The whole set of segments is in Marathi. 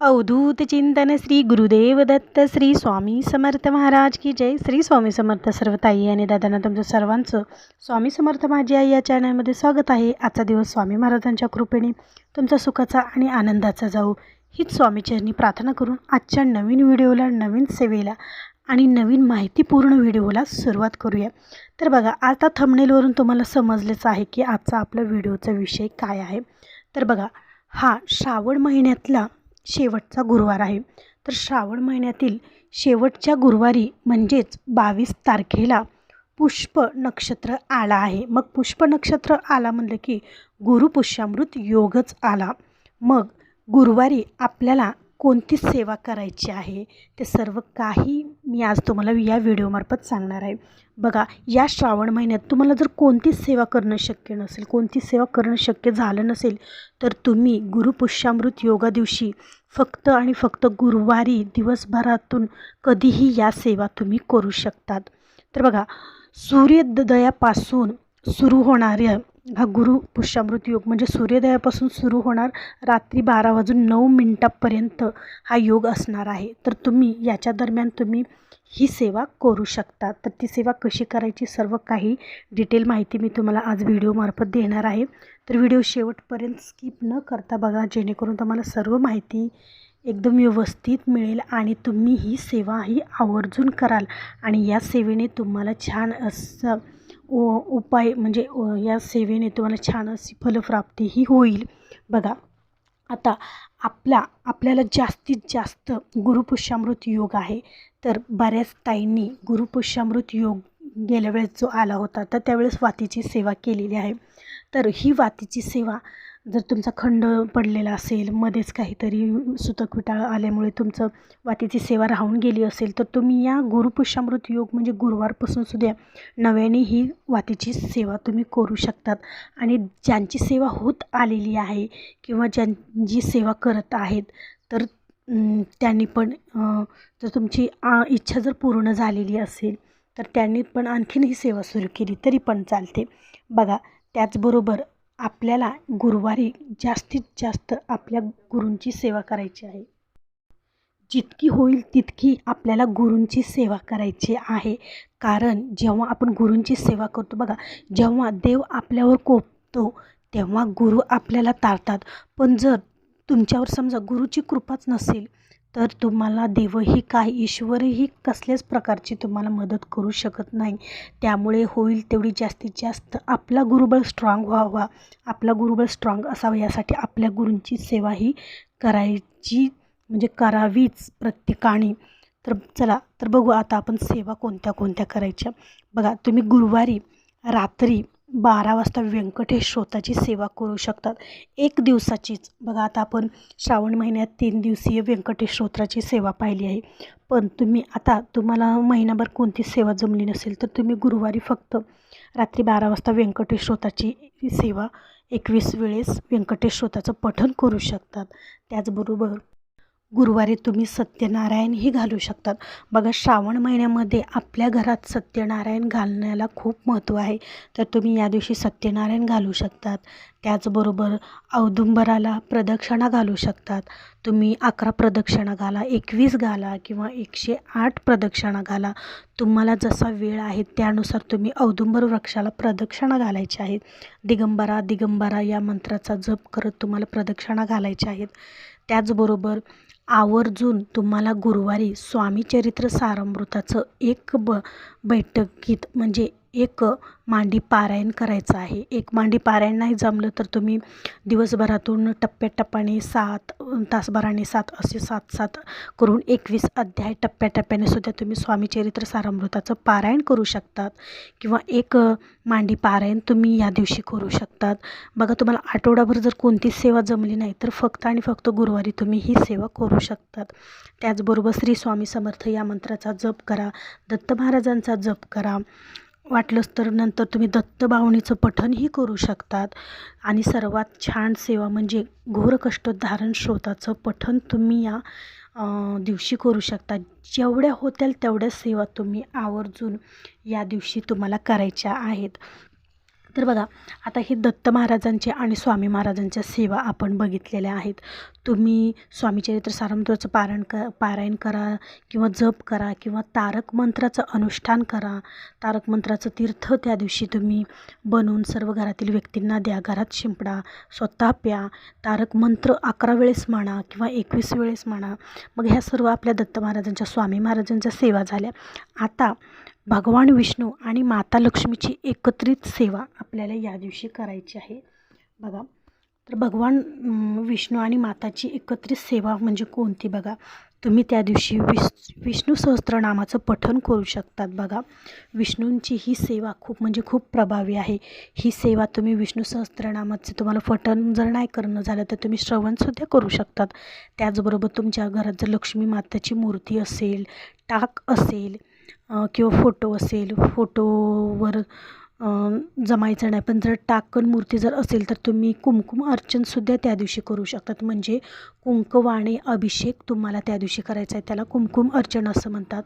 अवधूत चिंतन श्री गुरुदेव दत्त श्री स्वामी समर्थ महाराज की जय. श्री स्वामी समर्थ सर्व ताई आणि दादांना तुमचं सर्वांचं स्वामी समर्थ माझी आई या चॅनलमध्ये स्वागत आहे. आजचा दिवस स्वामी महाराजांच्या कृपेने तुमचा सुखाचा आणि आनंदाचा जाऊ. हीच स्वामीचरणी प्रार्थना करून आजच्या नवीन व्हिडिओला नवीन सेवेला आणि नवीन माहितीपूर्ण व्हिडिओला सुरुवात करूया. तर बघा आता थमनेलवरून तुम्हाला समजलेच आहे की आजचा आपला व्हिडिओचा विषय काय आहे. तर बघा हा श्रावण महिन्यातला शेवटचा गुरुवार आहे. तर श्रावण महिन्यातील शेवटच्या गुरुवारी म्हणजेच बावीस तारखेला पुष्प नक्षत्र आला आहे. मग पुष्प नक्षत्र आला म्हणलं की गुरुपुष्यामृत योगच आला. मग गुरुवारी आपल्याला कोणती सेवा करायची आहे ते सर्व काही मी आज तुम्हाला या व्हिडिओमार्फत सांगणार आहे. बघा या श्रावण महिन्यात तुम्हाला जर कोणतीच सेवा करणं शक्य नसेल कोणती सेवा करणं शक्य झालं नसेल तर तुम्ही गुरुपुष्यामृत योगा दिवशी फक्त आणि फक्त गुरुवारी दिवसभरातून कधीही या सेवा तुम्ही करू शकतात. तर बघा सूर्योदयापासून सुरू होणाऱ्या हा गुरु पुष्यामृत योग म्हणजे सूर्योदयापासून सुरू होणार रात्री बारा वाजून नऊ मिनटापर्यंत हा योग असणार आहे. तर तुम्ही याच्या दरम्यान तुम्ही ही सेवा करू शकता. तर ती सेवा कशी करायची सर्व काही डिटेल माहिती मी तुम्हाला आज व्हिडिओमार्फत देणार आहे. तर व्हिडिओ शेवटपर्यंत स्किप न करता बघा जेणेकरून तुम्हाला सर्व माहिती एकदम व्यवस्थित मिळेल आणि तुम्ही ही सेवा ही आवर्जून कराल. आणि या सेवेने तुम्हाला छान असं उपाय म्हणजे या सेवेने तुम्हाला छान अशी फलप्राप्तीही होईल. बघा आता आपला आपल्याला जास्तीत जास्त गुरुपुष्यामृत योग आहे. तर बऱ्याच ताईंनी गुरुपुष्यामृत योग गेल्या वेळेस जो आला होता तर त्यावेळेस वातीची सेवा केलेली आहे. तर ही वातीची सेवा जर तुमचा खंड पडलेला असेल मध्येच काहीतरी सुतक विटाळ आल्यामुळे तुमचं वातीची सेवा राहून गेली असेल तर तुम्ही या गुरुपुष्यामृत योग म्हणजे गुरुवारपासून सुद्धा नव्याने ही वातीची सेवा तुम्ही करू शकतात. आणि ज्यांची सेवा होत आलेली आहे किंवा ज्यां जी सेवा करत आहेत तर त्यांनी पण जर तुमची आ इच्छा जर पूर्ण झालेली असेल तर त्यांनी पण आणखीन ही सेवा सुरू केली तरी पण चालते. बघा त्याचबरोबर आपल्याला गुरुवारी जास्तीत जास्त आपल्या गुरूंची सेवा करायची आहे. जितकी होईल तितकी आपल्याला गुरूंची सेवा करायची आहे. कारण जेव्हा आपण गुरूंची सेवा करतो बघा जेव्हा देव आपल्यावर कोपतो तेव्हा गुरु आपल्याला तारतात. पण जर तुमच्यावर समजा गुरुची कृपाच नसेल तर तुम्हाला देवही काय ईश्वरही कसल्याच प्रकारची तुम्हाला मदत करू शकत नाही. त्यामुळे होईल तेवढी जास्तीत जास्त आपला गुरुबळ स्ट्रॉंग व्हावा. आपला गुरुबळ स्ट्रॉंग असावा यासाठी आपल्या गुरूंची सेवा ही करायची म्हणजे करावीच प्रत्येकाने. तर चला तर बघू आता आपण सेवा कोणत्या कोणत्या करायच्या. बघा तुम्ही गुरुवारी रात्री बारा वाजता व्यंकटेश श्रोताची सेवा करू शकतात. एक दिवसाचीच. बघा आता आपण श्रावण महिन्यात तीन दिवसीय व्यंकटेश श्रोत्राची सेवा पाहिली आहे. पण तुम्ही आता तुम्हाला महिनाभर कोणती सेवा जमली नसेल तर तुम्ही गुरुवारी फक्त रात्री बारा वाजता व्यंकटेश श्रोताची सेवा एकवीस वेळेस व्यंकटेश श्रोताचं पठण करू शकतात. त्याचबरोबर गुरुवारी तुम्ही सत्यनारायणही घालू शकतात. बघा श्रावण महिन्यामध्ये आपल्या घरात सत्यनारायण घालण्याला खूप महत्त्व आहे. तर तुम्ही या दिवशी सत्यनारायण घालू शकतात. त्याचबरोबर औदुंबराला प्रदक्षिणा घालू शकतात. तुम्ही अकरा प्रदक्षिणा घाला एकवीस घाला किंवा एकशे आठ प्रदक्षिणा घाला. तुम्हाला जसा वेळ आहे त्यानुसार तुम्ही औदुंबर वृक्षाला प्रदक्षिणा घालायची आहेत. दिगंबरा दिगंबरा या मंत्राचा जप करत तुम्हाला प्रदक्षिणा घालायच्या आहेत. त्याचबरोबर आवर्जून तुम्हाला गुरुवारी स्वामीचरित्र सारामृताचं एक ब बैठकीत म्हणजे एक मांडी पारायण करायचं आहे. एक मांडी पारायण नाही जमलं तर तुम्ही दिवसभरातून टप्प्याटप्प्याने सात तासभराने सात असे सात सात करून एकवीस अध्याय टप्प्याटप्प्याने सुद्धा तुम्ही स्वामीचरित्र सारामृताचं पारायण करू शकतात. किंवा एक मांडी पारायण तुम्ही या दिवशी करू शकतात. बघा तुम्हाला आठवडाभर जर कोणतीच सेवा जमली नाही तर फक्त आणि फक्त गुरुवारी तुम्ही ही सेवा करू शकतात. त्याचबरोबर श्री स्वामी समर्थ या मंत्राचा जप करा दत्त महाराजांचा जप करा. वाटलंच तर नंतर तुम्ही दत्तबावणीचं पठणही करू शकतात. आणि सर्वात छान सेवा म्हणजे घोरकष्टोद्धारण श्रोताचं पठण तुम्ही या दिवशी करू शकता. जेवढ्या होत्याल तेवढ्या सेवा तुम्ही आवर्जून या दिवशी तुम्हाला करायच्या आहेत. तर बघा आता हे दत्त महाराजांचे आणि स्वामी महाराजांच्या सेवा आपण बघितलेल्या आहेत. तुम्ही स्वामी चरित्र पारण पारायण क पारायण करा किंवा जप करा किंवा तारक मंत्राचं अनुष्ठान करा. तारक मंत्राचं तीर्थ त्या दिवशी तुम्ही बनवून सर्व घरातील व्यक्तींना द्या. घरात शिंपडा स्वतः प्या. तारक मंत्र अकरा वेळेस म्हणा किंवा एकवीस वेळेस म्हणा मग ह्या सर्व आपल्या दत्त महाराजांच्या स्वामी महाराजांच्या सेवा झाल्या. आता भगवान विष्णू आणि माता लक्ष्मीची एकत्रित सेवा आपल्याला या दिवशी करायची आहे. बघा तर भगवान विष्णू आणि माताची एकत्रित सेवा म्हणजे कोणती बघा? तुम्ही त्या दिवशी विष विष्णू सहस्त्रनामाचं पठण करू शकतात बघा. विष्णूंची ही सेवा खूप म्हणजे खूप प्रभावी आहे. ही सेवा तुम्ही विष्णू सहस्त्रनामाचं तुम्हाला पठण जर नाही करणं झालं तर तुम्ही श्रवणसुद्धा करू शकतात. त्याचबरोबर तुमच्या घरात जर लक्ष्मी माताची मूर्ती असेल टाक असेल किंवा फोटो असेल फोटोवर जमायचं नाही. पण जर टाकण मूर्ती जर असेल तर तुम्ही कुमकुम अर्चनसुद्धा त्या दिवशी करू शकतात. म्हणजे कुंकवाने अभिषेक तुम्हाला त्या दिवशी करायचा आहे. त्याला कुमकुम अर्चन असं म्हणतात.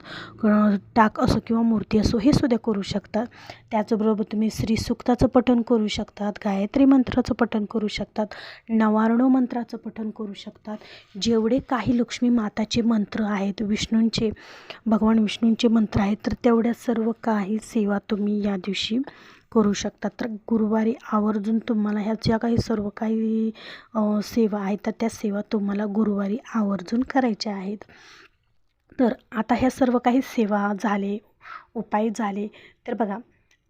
टाक असो किंवा मूर्ती असो हे सुद्धा करू शकतात. त्याचबरोबर तुम्ही श्रीसुक्ताचं पठण करू शकतात. गायत्री मंत्राचं पठण करू शकतात. नवार्णव मंत्राचं पठण करू शकतात. जेवढे काही लक्ष्मी माताचे मंत्र आहेत विष्णूंचे भगवान विष्णूंचे मंत्र आहेत तर तेवढ्या सर्व काही सेवा तुम्ही या दिवशी करू शकता. तर गुरुवारी आवर्जून तुम्हाला ह्या ज्या काही सर्व काही सेवा आहेत तर त्या सेवा तुम्हाला गुरुवारी आवर्जून करायच्या आहेत. तर आता ह्या सर्व काही सेवा झाले उपाय झाले तर बघा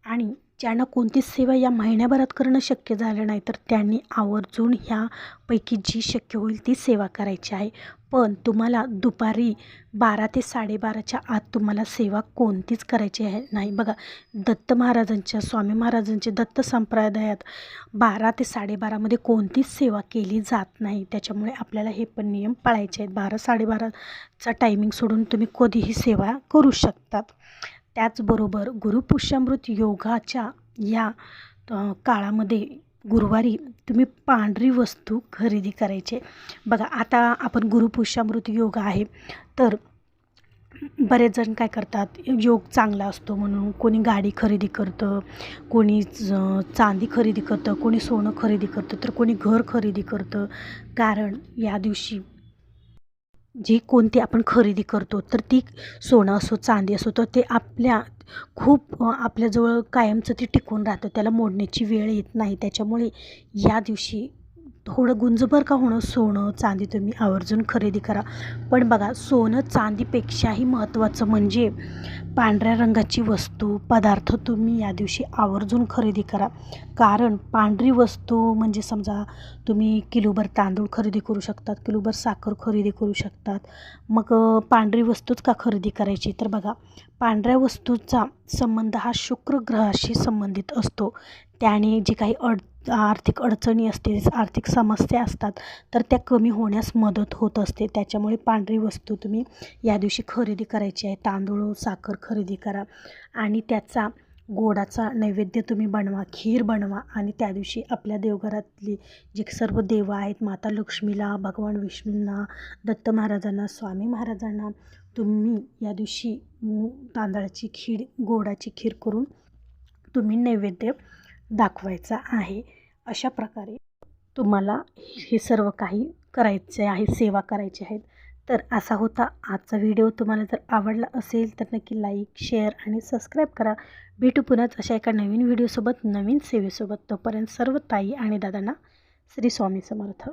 आणि ज्यांना कोणतीच सेवा या महिन्याभरात करणं शक्य झालं नाही तर त्यांनी आवर्जून ह्यापैकी जी शक्य होईल ती सेवा करायची आहे. पण तुम्हाला दुपारी बारा ते साडेबाराच्या आत तुम्हाला सेवा कोणतीच करायची आहे नाही. बघा दत्त महाराजांच्या स्वामी महाराजांच्या दत्त संप्रदायात बारा ते साडेबारामध्ये कोणतीच सेवा केली जात नाही. त्याच्यामुळे आपल्याला हे पण नियम पाळायचे आहेत. बारा साडेबाराचा टायमिंग सोडून तुम्ही कधीही सेवा करू शकतात. त्याचबरोबर गुरुपुष्यामृत योगाच्या या काळामध्ये गुरुवारी तुम्ही पांढरी वस्तू खरेदी करायचे. बघा आता आपण गुरुपुष्यामृत योग आहे तर बरेच जण काय करतात योग चांगला असतो म्हणून कोणी गाडी खरेदी करतं कोणी चांदी खरेदी करतं कोणी सोनं खरेदी करतं तर कोणी घर खरेदी करतं. कारण या दिवशी जी कोणती आपण खरेदी करतो तर ती सोनं असो चांदी असो तर ते आपल्या खूप आपल्याजवळ कायमचं ते टिकून राहतं. त्याला मोडण्याची वेळ येत नाही. त्याच्यामुळे या दिवशी थोडं गुंजभर का होणं? सोनं चांदी तुम्ही आवर्जून खरेदी करा. पण बघा सोनं चांदीपेक्षाही महत्त्वाचं म्हणजे पांढऱ्या रंगाची वस्तू पदार्थ तुम्ही या दिवशी आवर्जून खरेदी करा. कारण पांढरी वस्तू म्हणजे समजा तुम्ही किलोभर तांदूळ खरेदी करू शकतात किलोभर साखर खरेदी करू शकतात. मग पांढरी वस्तूच का खरेदी करायची? तर बघा पांढऱ्या वस्तूचा संबंध हा शुक्र ग्रहाशी संबंधित असतो. त्याने जे काही अड आर्थिक अडचणी असते आर्थिक समस्या असतात तर त्या कमी होण्यास मदत होत असते. त्याच्यामुळे पांढरी वस्तू तुम्ही या दिवशी खरेदी करायची आहे. तांदूळ साखर खरेदी करा आणि त्याचा गोडाचा नैवेद्य तुम्ही बनवा खीर बनवा आणि त्या दिवशी आपल्या देवघरातली जे सर्व देव आहेत माता लक्ष्मीला भगवान विष्णूंना दत्त महाराजांना स्वामी महाराजांना तुम्ही या दिवशी तांदळाची खीर गोडाची खीर करून तुम्ही नैवेद्य दाखवायचा आहे. अशा प्रकारे तुम्हाला हे सर्व काही करायचे आहे सेवा करायची आहेत. तर असा होता आजचा व्हिडिओ. तुम्हाला जर आवडला असेल तर नक्की लाईक शेअर आणि सबस्क्राईब करा. भेटू पुन्हाच अशा एका नवीन व्हिडिओसोबत नवीन सेवेसोबत. तोपर्यंत सर्व ताई आणि दादांना श्री स्वामी समर्थ.